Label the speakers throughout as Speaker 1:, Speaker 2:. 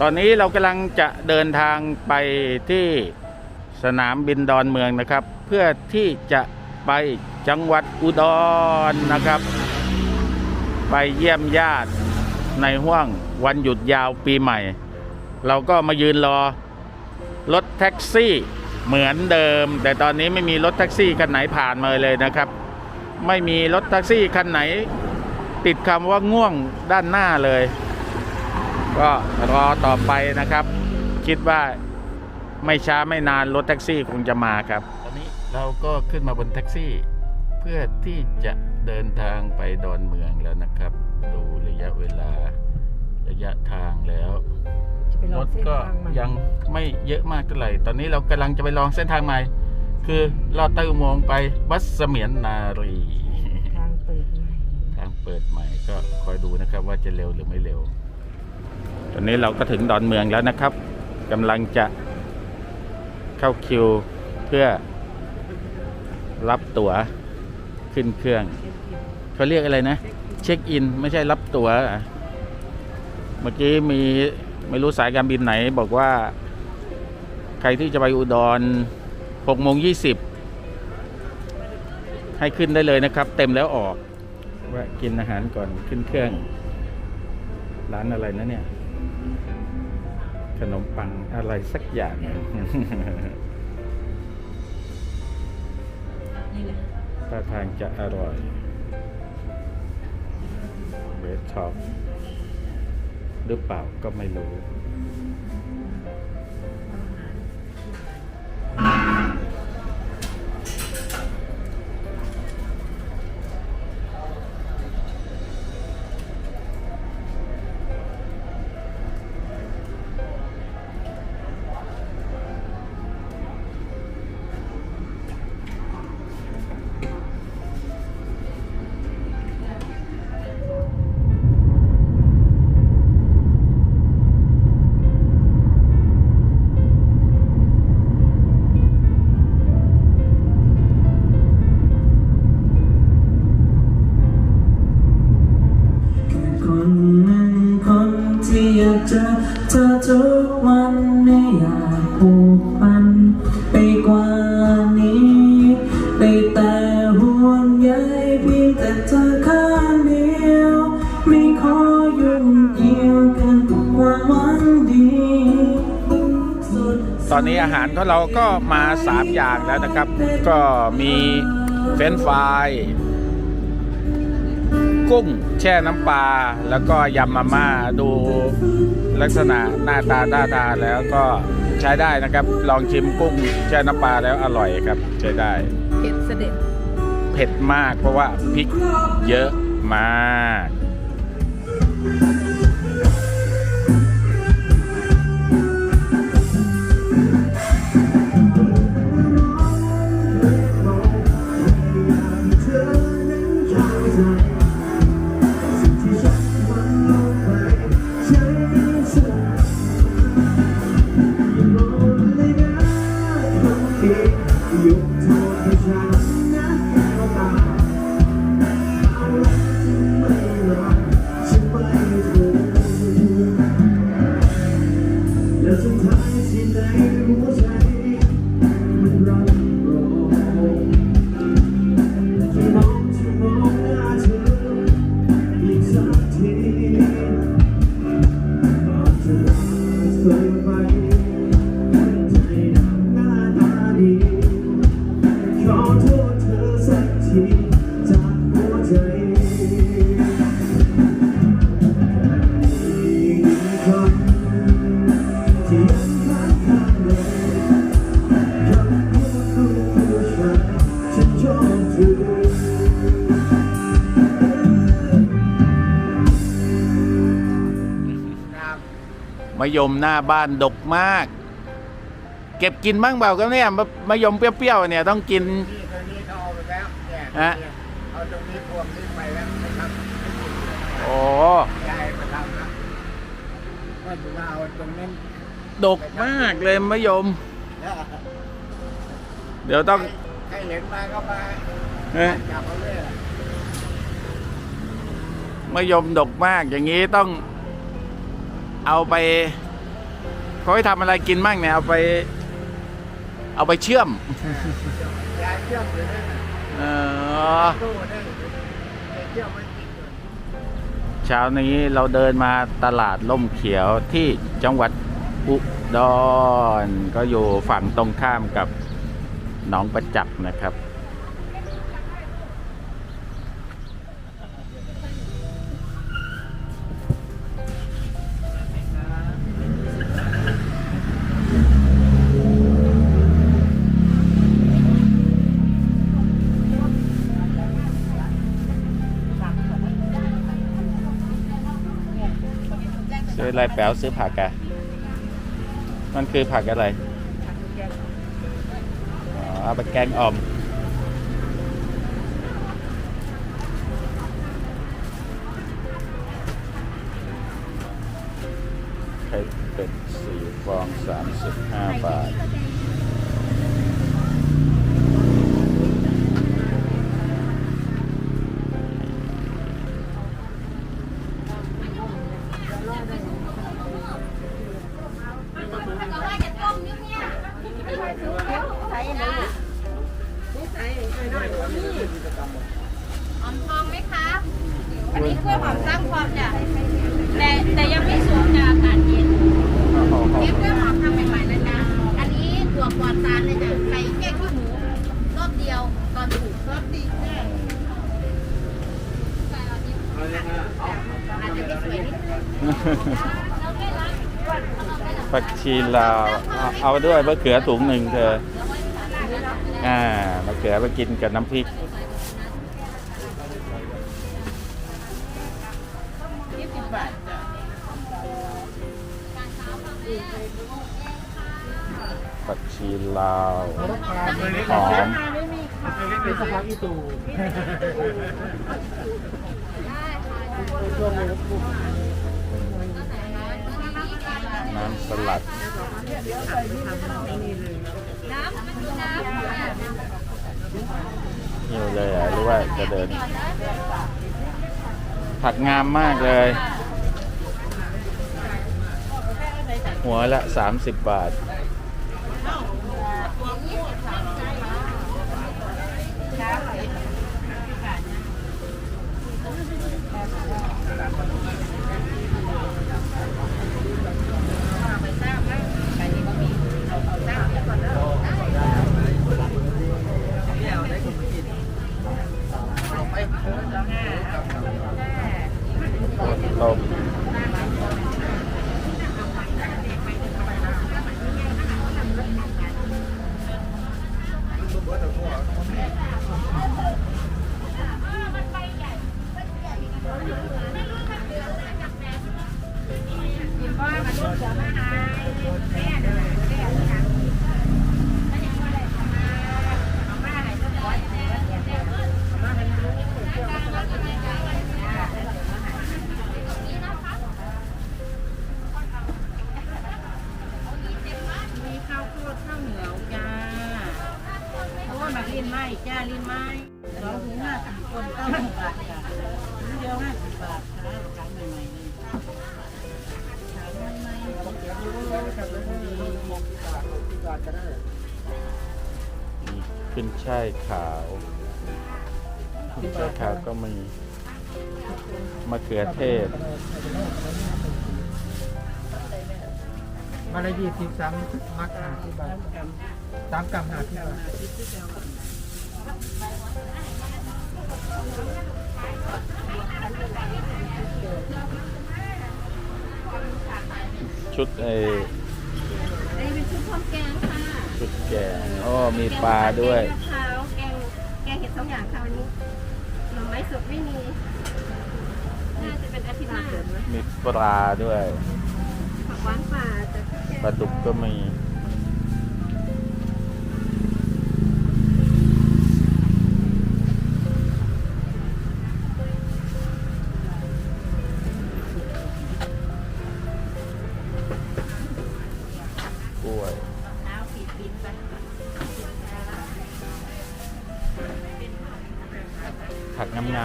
Speaker 1: ตอนนี้เรากำลังจะเดินทางไปที่สนามบินดอนเมืองนะครับ เพื่อที่จะไปจังหวัดอุดรนะครับ ไปเยี่ยมญาติในห่วงวันหยุดยาวปีใหม่ เราก็มายืนรอรถแท็กซี่เหมือนเดิม แต่ตอนนี้ไม่มีรถแท็กซี่คันไหนผ่านมาเลยนะครับ ไม่มีรถแท็กซี่คันไหน ติดคำว่าง่วงด้านหน้าเลย ก็รอต่อไปนะครับ คิดว่าไม่ช้าไม่นานรถแท็กซี่คงจะมาครับ ตอนนี้เราก็ขึ้นมาบนแท็กซี่ เพื่อที่จะเดินทางไปดอนเมืองแล้วนะครับ ดูระยะเวลาระยะทางแล้ว
Speaker 2: จะไปล
Speaker 1: ร
Speaker 2: อง
Speaker 1: ถ
Speaker 2: เส้น
Speaker 1: ก็
Speaker 2: ทางใหม่
Speaker 1: ยังไม่เยอะมากเท่าไหร่ ตอนนี้เรากำลังจะไปลองเส้นทางใหม่ คือลอดใต้อุโมงค์ไปวัดเสมียนนารี
Speaker 2: ทางเปิดใหม่
Speaker 1: ทางเปิดใหม่ก็คอยดูนะครับว่าจะเร็วหรือไม่เร็วต อนนี้เราก็ถึงดอนเมืองแล้วนะครับกำลังจะเข้าคิวเพื่อรับตั๋วขึ้นเครื่องเขาเรียกอะไรนะ เช็คอินไม่ใช่รับตั๋วเมื่อกี้มีไม่รู้สายการบินไหน บอกว่า ใครที่จะไปอุดร6โมง20 ให้ขึ้นได้เลยนะครับ เต็มแล้วออกแวะกินอาหารก่อนขึ้นเครื่อง ร้านอะไรนะเนี่ย ขนมปังอะไรสักอย่าง
Speaker 2: นี่แหละ
Speaker 1: ท่าทางจะอร่อยเบสช็อปหรือเปล่าก็ไม่รู้
Speaker 3: เจอเธอทุกวันไม่อยากผูกพันไปกว่านี้ได้แต่ห่วงใยเพียงแต่เธอข้างเดียว ไม่ขอยุ่งเกี่ยวกันกับความหวังดีสุด
Speaker 1: ตอนนี้อาหารของเราก็มา 3 อย่างแล้วนะครับ ก็มีเฟรนช์ฟรายกุ้ง แช่น้ำปลาแล้วก็ยำมาม่าดูลักษณะหน้าตาหน้าตาแล้วก็ใช้ได้นะครับ ลองชิมกุ้งแช่น้ำปลาแล้วอร่อยครับ ใช้ได้
Speaker 2: เผ็ดเสด็จ
Speaker 1: เผ็ดมากเพราะว่าพริกเยอะมาก
Speaker 3: เธ ย
Speaker 1: มหน้าบ้านดกมาก เก็บกินบ้างเปล่าครับเนี่ยมะมะยมเปรี้ยวๆเนี่ยต้องกิน
Speaker 4: นี่ตรงนี้เขาเอาไปแล้วเนี่ย
Speaker 1: ฮะ
Speaker 4: เอาตรงนี้พวงนี้ไปแล้วนะครับ
Speaker 1: โอ้
Speaker 4: ยายมาทำนะว่าจะมาเอาตรงนั้น
Speaker 1: ดกมากเลยมะยม เดี๋ยวต้อง
Speaker 4: ใครเห็นมาก็มา
Speaker 1: เอ๊ะ
Speaker 4: จับเอาเลย
Speaker 1: มะยมดกมากอย่างนี้ต้องเอาไป เขาให้ทำอะไรกินมั่งเนี่ยเอาไป เอาไปเชื่อม
Speaker 4: ยายเชื่อมเลยนะ
Speaker 1: เออ
Speaker 4: ตู้ได้เชื่อมไม่ติดเลย
Speaker 1: เช้านี้เราเดินมาตลาดล่มเขียวที่จังหวัดอุดรก็อยู่ฝั่งตรงข้ามกับหนองประจักษ์นะครับ อะไรแป๋วซื้อผักอะมันคือผักอะไรอ๋อเอาไปแกงอ่อม ไข่เป็ดสี่ฟองสามสิบห้าบาท
Speaker 5: อันนี้กล้วยหอมสร้างความจ้ะแต่แต่ยังไม่สุกจะอากาศเย็นเก็บกล้วยหอมทำใหม่ๆนะจ๊ะอันนี้ถั่วปลอดสารเลยจ้ะใส่แก้ขี้หมูรอบเดียวตอนถูกรอบดีแน่อาจจะไม่สวยนิดนึง
Speaker 1: ผักชีลาวเอาเอาด้วยมะเขือถุงหนึ่งเธออ่ามะเขือไปกินกับน้ำพริกีลาวหอม
Speaker 4: เป็นสภาพอีตู
Speaker 1: น้ำสลัด
Speaker 5: น้ำมันมีน้ำ
Speaker 1: หิวเลยรอะหรือว่าจะเดิน ผักงามมากเลย หัวละ 30 บาท ขึ้นช่ายขาวขึ้นช่ายขาวก็มีมะเขือเทศ
Speaker 4: มาละยี่สิบสามมักหาที่บ้านสามกรัมหาที่บ้าน
Speaker 1: ชุดไอ
Speaker 5: นนี้เป็นชุดพร้อมแกงค่ะ
Speaker 1: ชุดแกงอ๋อมีปลาด้วย
Speaker 5: แกงมะพร้าวแกงแกงเห็ดสองอย่างค่ะวันนี้หน่อไม้สดไม่มีน่าจะเป็นอาทิตย์หน้า
Speaker 1: มีปลาด้วย
Speaker 5: ผักหวานป่าจะ
Speaker 1: ปลาดุกก็มี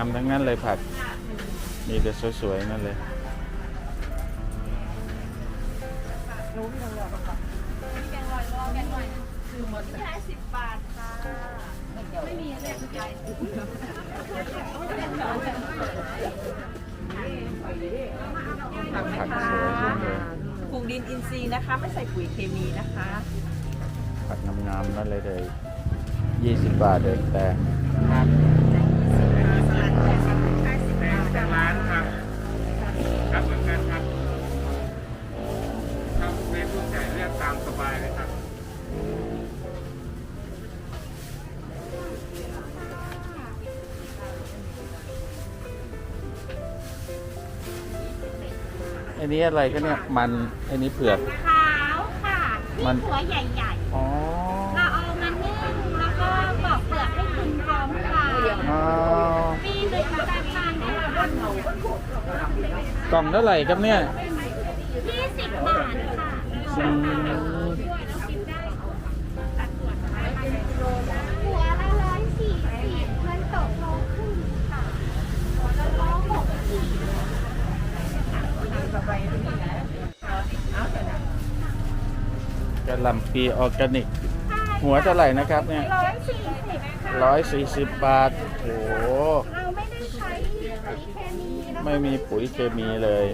Speaker 1: ามๆทั้งนั้นเลยผัก มีแต่สวยๆนั่นเลย
Speaker 5: แกงลอยรอแกงลอยคือหมดแค่สิบบาทค่ะไม่มีเลยคุณยาย
Speaker 1: ผักสวยจังเลย
Speaker 2: ปลูกดินอินทรีย์นะคะ ไม่ใส่ปุ๋ยเคมีนะคะ
Speaker 1: ผักงามๆนั่นเลยเลยยี่สิบบาทเดินแต่
Speaker 4: จากร้านครับ ครับเหมือนกันครับครับเฟซบุ๊กใหญ่เลือกตามสบายเลยครับ
Speaker 1: อันนี้อะไรก็เนี่ยมันอันนี้เผือก
Speaker 5: ขาวค่ะ
Speaker 1: มัน
Speaker 5: หัวใหญ่
Speaker 1: อ๋อ
Speaker 5: ๆ เราเอามานึ่งแล้วก็ปอกเปลือกให้คุณพร้อมค่ะ
Speaker 1: อ๋อ
Speaker 5: ปีหนึ่งจะทานได้ละวัน
Speaker 1: กล่องเท่าไหร่ครับเนี่ย
Speaker 5: ยี่สิบบาทค่ะ
Speaker 1: อืม
Speaker 5: หัวละร้อยสี่สิบเงินตกโลครึ่งค่ะหัวละร้อยหกสิบ
Speaker 1: กระหลำปีออร์แกนิกหัวเท่าไหร่นะครับเนี่ย
Speaker 5: ร้อยสี่สิบค่ะ
Speaker 1: ร้อยสี่สิบบาท โอ้โห
Speaker 5: เราไม่ได้ใช้ปุ๋ยเคมีแล้ว
Speaker 1: ไม่มีปุ๋ยเคมีเลย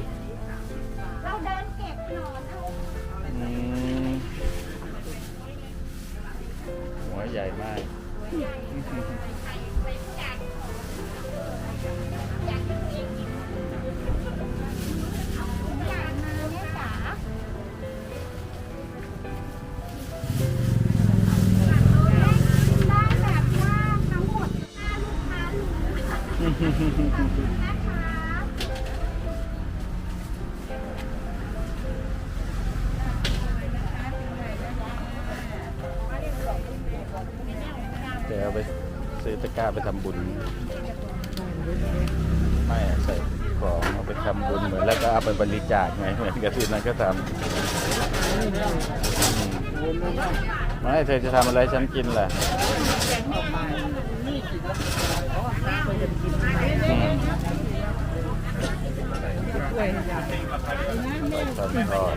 Speaker 5: เดี๋ยว
Speaker 1: เอาไปซื้อตะกร้าไปทำบุญ ไม่อะใส่ของเอาไปทำบุญเหมือนแล้วก็เอาไปบริจาคไงเหมือนกับที่นั่นก็ทำอืมไม่เธอจะทำอะไรฉันกินล่ะอืมทอดทอด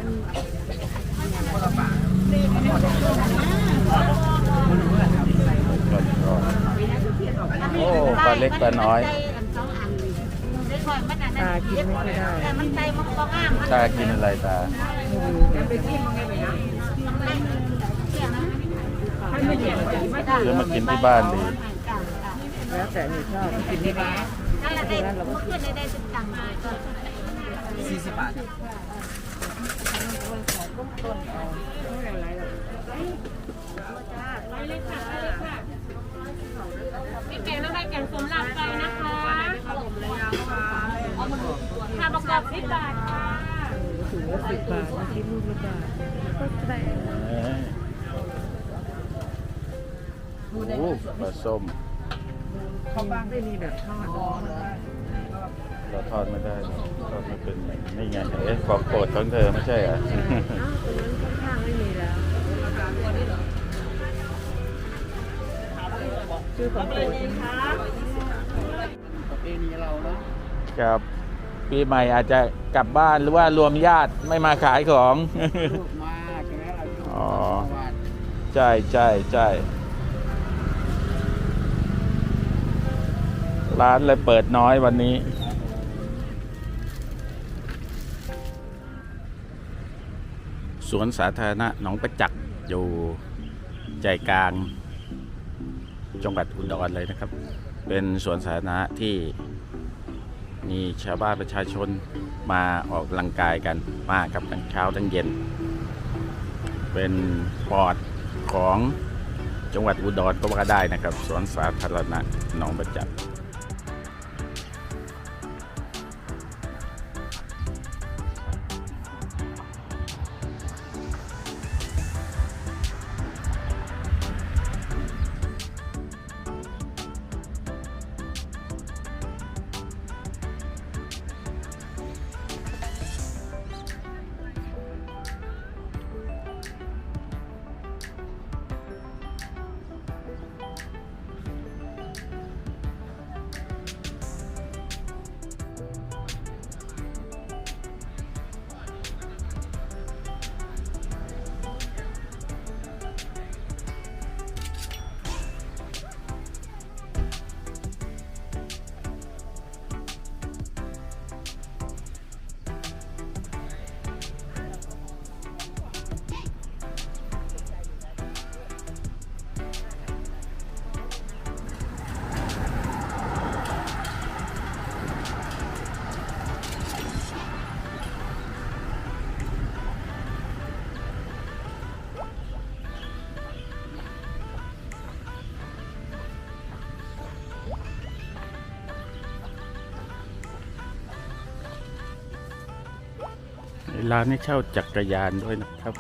Speaker 1: ทอดทอด โอ้ปลาเล็กปลาน้อย
Speaker 2: ตากินไม่ค่อยได้
Speaker 5: แต่มันใจมันก็ง่าม
Speaker 1: ตากินอะไรตา
Speaker 2: นะ
Speaker 5: เสียนะ
Speaker 2: ให้ไม่เห็นไม่
Speaker 1: หรือมากินที่บ้านดี
Speaker 2: แล้วแต่หนูชอบกินที่บ้าน
Speaker 5: นั่นแหละได้ขึ้นได้ได้สิบตังค์เลยก็
Speaker 4: สี่สิบบาท
Speaker 5: มี แกงแล้วได้แกงส้มลาบไก่นะคะค่ะประกอบสิบบาทค่ะ
Speaker 2: ถือว่าสิบบาทมาคิดลูกละบาทก็ได้
Speaker 1: เอ้โอ้ปลาส้ม
Speaker 2: เขาบ้างได้มีแบบทอด
Speaker 1: เราทอดไม่ได้ทอดไม่เป็นนี่ไงเอ๊ะของโปรดของเธอไม่ใช่เหรอ
Speaker 2: ชื่อของโปรด
Speaker 4: ประเพณีเราเนาะ
Speaker 1: ครับปีใหม่อาจจะกลับบ้านหรือว่ารวมญาติไม่มาขายของ
Speaker 4: ลูกมาใช่ไหมเราอยู่
Speaker 1: อ๋อ
Speaker 4: ประวัติ
Speaker 1: ใช่ใช่ใช่ร้านเลยเปิดน้อยวันนี้ สวนสาธารณะหนองประจักษ์อยู่ใจกลาง จังหวัดอุดรเลยนะครับ เป็นสวนสาธารณะที่มีชาวบ้านประชาชนมาออกกำลังกายกันมากับทั้งเช้าทั้งเย็น เป็นปอดของจังหวัดอุดรก็ว่าได้นะครับ สวนสาธารณะหนองประจักษ์ ร้านให้เช่าจักรยานด้วยนะครับ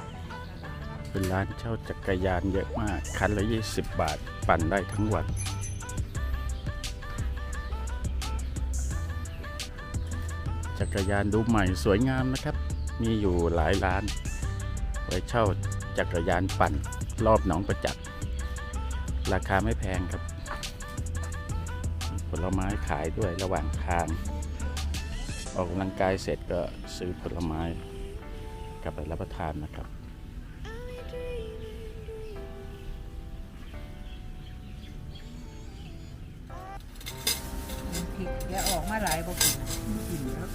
Speaker 1: เป็นร้านเช่าจักรยานเยอะมาก คันละ 20 บาท ปั่นได้ทั้งวัน จักรยานดูใหม่สวยงามนะครับ มีอยู่หลายร้าน ไว้เช่าจักรยานปั่นรอบหนองประจักษ์ ราคาไม่แพงครับ ผลไม้ขายด้วยระหว่างทางออกกำลังกายเสร็จก็ซื้อผลไม้ กลับไปรับประทานนะครับ
Speaker 2: ผิดแกออกมาหลายบ่กินกินแล้ว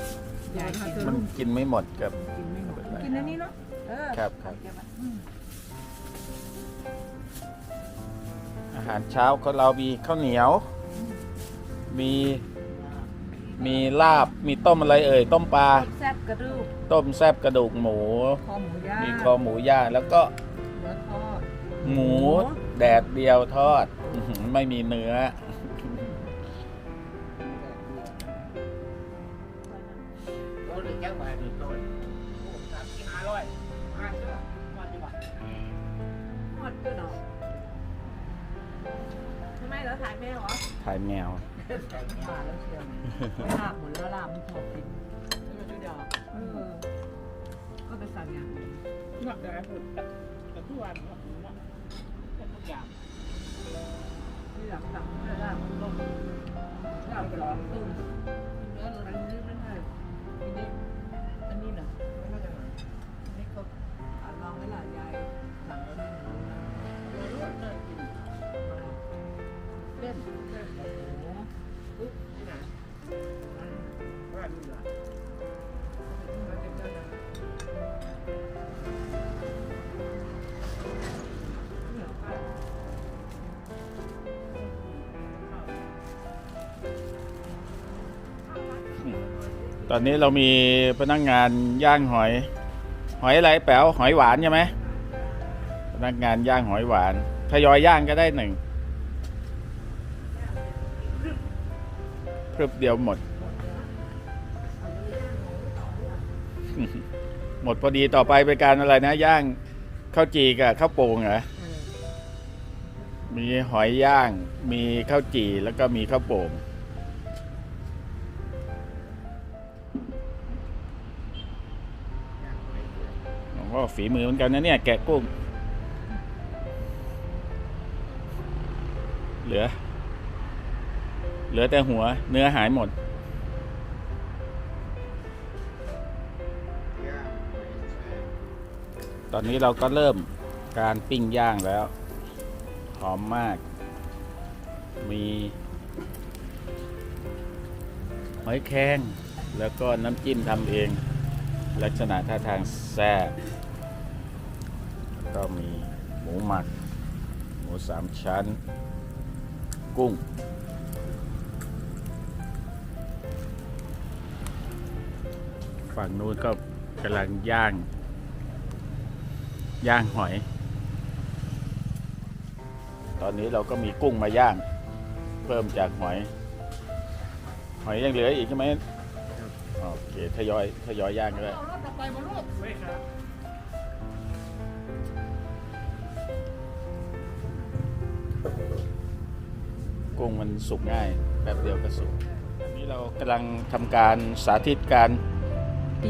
Speaker 2: ยายกิน
Speaker 1: มันกินไม่หมดครับ
Speaker 2: กินไม่หมดกินอันนี้เนาะเออ
Speaker 1: ครับครับ
Speaker 2: เก็ไว้อืม
Speaker 1: อาหารเช้าของเรามีข้าวเหนียว มี มีลาบมีต้มอะไรเอ่ยต้มปลา
Speaker 2: แซ่บกระดูก
Speaker 1: ต้มแซบกระดูกหมู
Speaker 2: คอหมูย่าง
Speaker 1: มีคอหมูย่างแล้วก็
Speaker 2: เนื้อทอด
Speaker 1: หมูแดดเดียวทอดอื้อหือไม่มีเนื้อ
Speaker 4: โต๊ะหนึ่งแก้วไปหนึ่งโต๊ะสามสี่ห้าร้อยห้าเชื่อมาดีกว่า
Speaker 2: ทอดก็เนาะทำไมเราถ่ายแม่เหรอ
Speaker 1: ถ่ายแมว
Speaker 2: มาแล้วเชียวลาบหมดแล้วลาบมันพอกินไม่มาช่วยดอกเออก็ไปสั่งอย่างอื่น
Speaker 4: นอกจากนั้นแต่ทุกวันเนาะเนาะทุกอย่าง
Speaker 2: ที่หลังสั่งเพื่อลาบต้มลาบกระดองตุ้ อนนี้เรา
Speaker 4: มี
Speaker 1: พนักงานย่างหอย หอยอะไรแป๋วหอยหวานใช่ไหมพนักงานย่างหอยหวานทยอยย่างก็ได้หนึ่งพรึบเดียวหมด หมดพอดีต่อไปเป็นการอะไรนะ ย่างข้าวจีกับข้าวโป่งเหรอมีหอยย่าง มีข้าวจีแล้วก็มีข้าวโป่ง ก็ฝีมือเหมือนกันนะเนี่ยแกะกุ้ง เหลือ เหลือแต่หัวเนื้อหายหมด ตอนนี้เราก็เริ่มการปิ้งย่างแล้ว หอมมาก มีหอยแครงแล้วก็น้ำจิ้มทำเอง ลักษณะท่าทางแซ่บ ก็มีหมูหมัก หมูสามชั้น กุ้ง ฝั่งนู้นก็กำลังย่าง ย่างหอย ตอนนี้เราก็มีกุ้งมาย่าง เพิ่มจากหอย หอยยังเหลืออีกใช่ไหมโอเคทยอยทยอยย่างก็ได้
Speaker 4: เอารถต่อไปมาลูกไม่ครับ
Speaker 1: งมันสุกง่ายแป๊บเดียวก็สุกอันนี้เรากำลังทำการสาธิตการ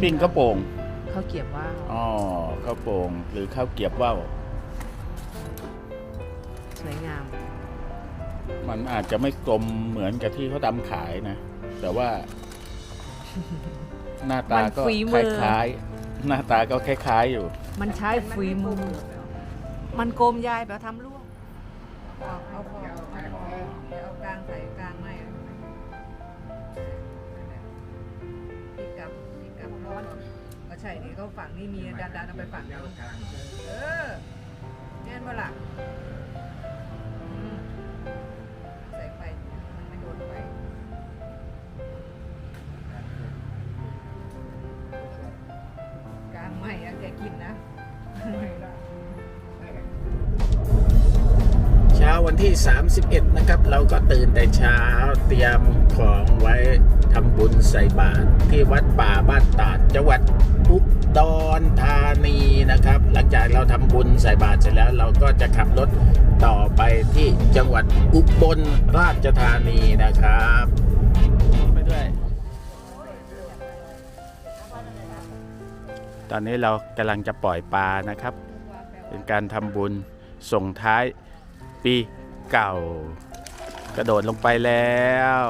Speaker 1: ปิ้งข้าวโป่ง
Speaker 2: เขาเก็บว่า
Speaker 1: อ๋อข้าวโป่งหรือข้าวเกรียบว่าว
Speaker 2: สวยงาม
Speaker 1: มันอาจจะไม่กลมเหมือนกับที่เขาทำขายนะ แต่ว่า หน้าตาก็
Speaker 2: มันฝี
Speaker 1: ค
Speaker 2: มือ
Speaker 1: ล้ายๆหน้าตาก็คล้าย ๆอยู่
Speaker 2: มันใช้ฝีมือมันโกมยายแบบทำลวกเอาเอาพ ช่นี่เขาฝั่งนี้มีดันดันเอาไปฝั่งนู้นเออแน่นเมื่อล่ะอืมใส่ไปมันไม่โดนไปกลางไม่อะแกกินนะ
Speaker 1: เช้าวันที่ 31 นะครับ เราก็ตื่นแต่เช้าเตรียมของไว้ทำบุญใส่บาตรที่วัดป่าบ้านตาดจังหวัด อุดรธานีนะครับ หลังจากเราทำบุญใส่บาตรเสร็จแล้ว เราก็จะขับรถต่อไปที่จังหวัดอุบลราชธานีนะครับไปด้วยตอนนี้เรากำลังจะปล่อยปลานะครับ เป็นการทำบุญส่งท้ายปีเก่า กระโดดลงไปแล้ว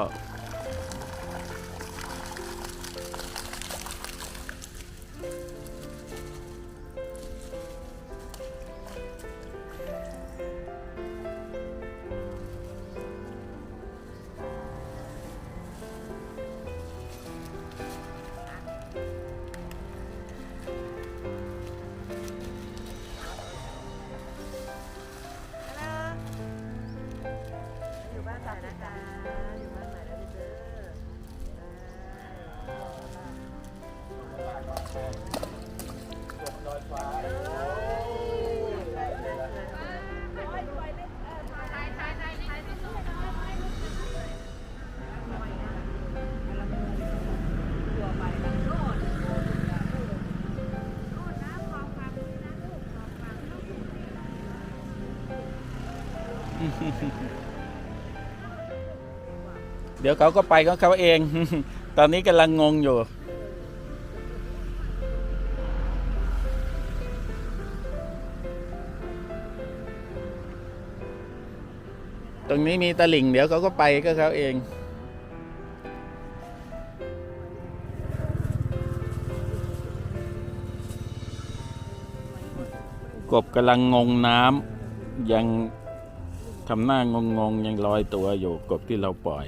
Speaker 1: ดี๋ยวเขาก็ไปของเขาเอง ตอนนี้กำลังงงอยู่ ตรงนี้มีตลิ่ง เดี๋ยวเขาก็ไปก็เขาเองกบกำลังงงน้ำยังทำหน้างงงยังลอยตัวอยู่กบที่เราปล่อย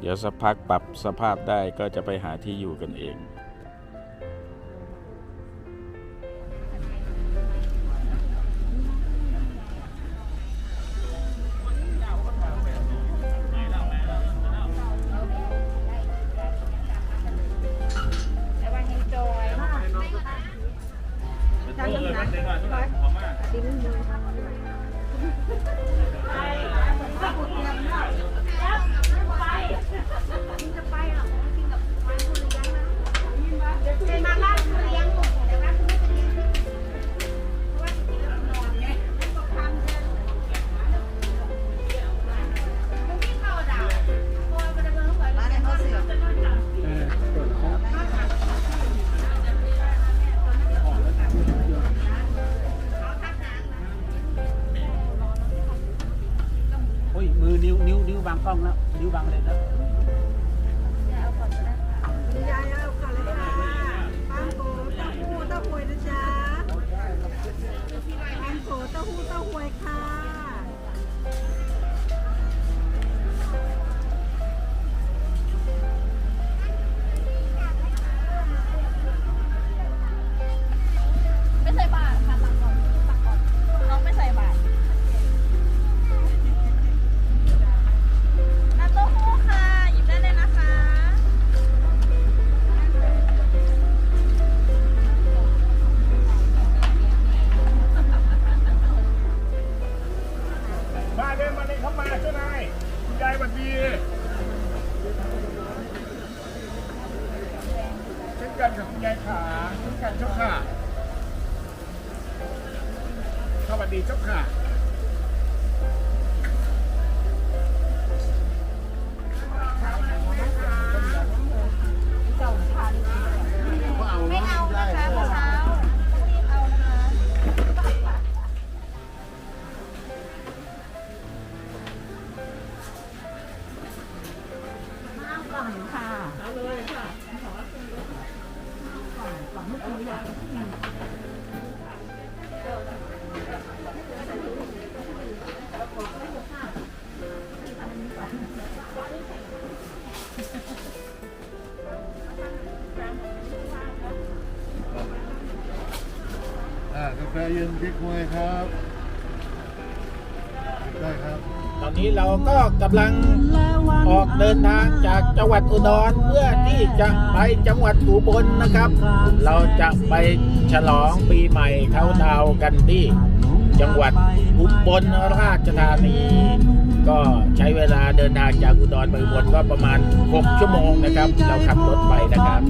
Speaker 1: เดี๋ยวสักพักปรับสภาพได้ก็จะไปหาที่อยู่กันเอง
Speaker 2: เย็
Speaker 4: น
Speaker 6: พริกมวยครับได้ครับ
Speaker 1: ตอนนี้เราก็กำลังออกเดินทางจากจังหวัดอุดรเพื่อที่จะไปจังหวัดอุบลนะครับ เราจะไปฉลองปีใหม่เขาดาวกันที่จังหวัดอุบลราชธานี ก็ใช้เวลาเดินทางจากอุดรไปอุบลก็ประมาณ 6 ชั่วโมงนะครับ เราขับรถไปนะครับ